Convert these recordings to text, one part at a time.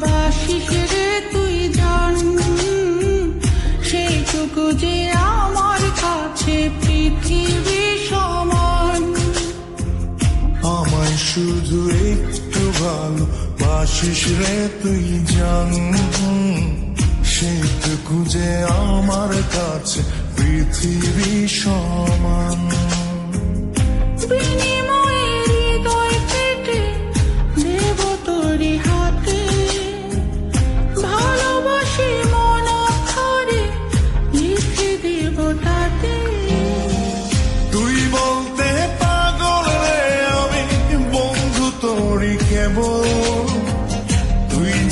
বাসিস রে তুই জান। সেইটুকু যে আমার কাছে পৃথিবী সমান। আমায় শুধু একটু ভালো বাসিস রে তুই জান। সেইটুকু যে আমার কাছে পৃথিবী সমান।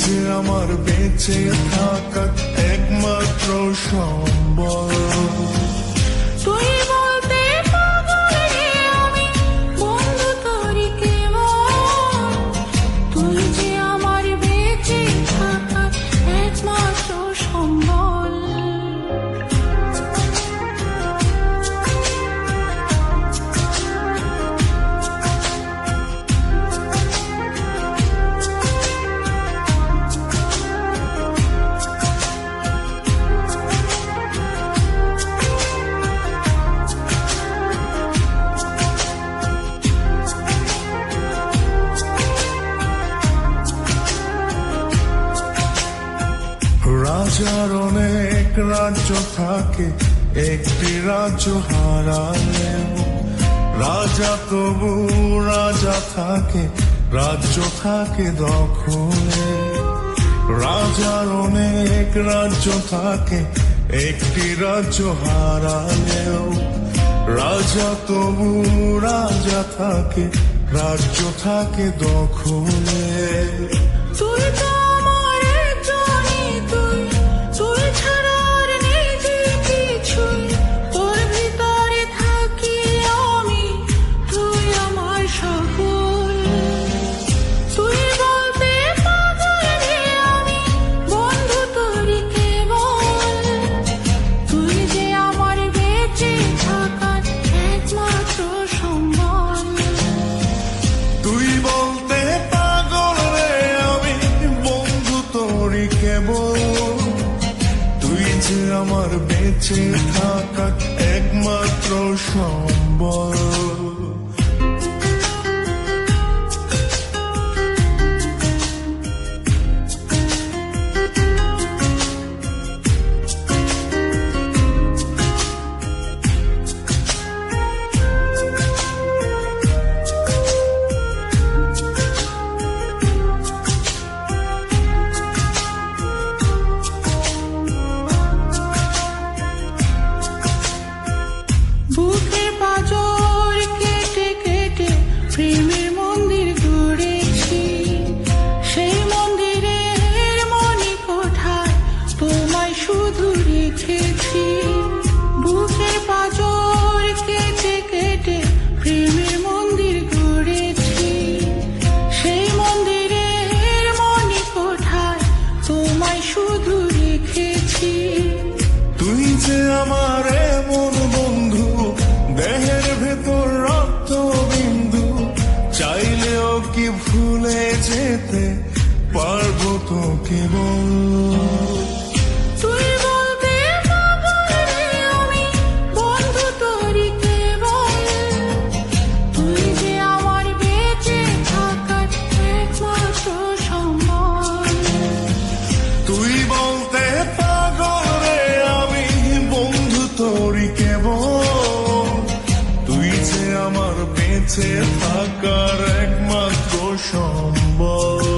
যে আমার বেঁচে থাকার একমাত্র সম্বল। রাজার অনেক রাজ্য থাকে, একটি রাজ্য হারালেও। রাজা তবু রাজা থাকে, রাজ্য থাকে দখলে। রাজার অনেক রাজ্য থাকে, একটি রাজ্য হারালেও। রাজা তবু রাজা থাকে, রাজ্য থাকে দখলে। কেবল তুই যে আমার বেঁচে থাকার একমাত্র সম্বল। আমার এমন বন্ধু দেহের ভেতর রক্ত বিন্দু চাইলেও কি ভুলে যেতে পারব তো কেবল մեծ է հակարեք մատրոշամբալ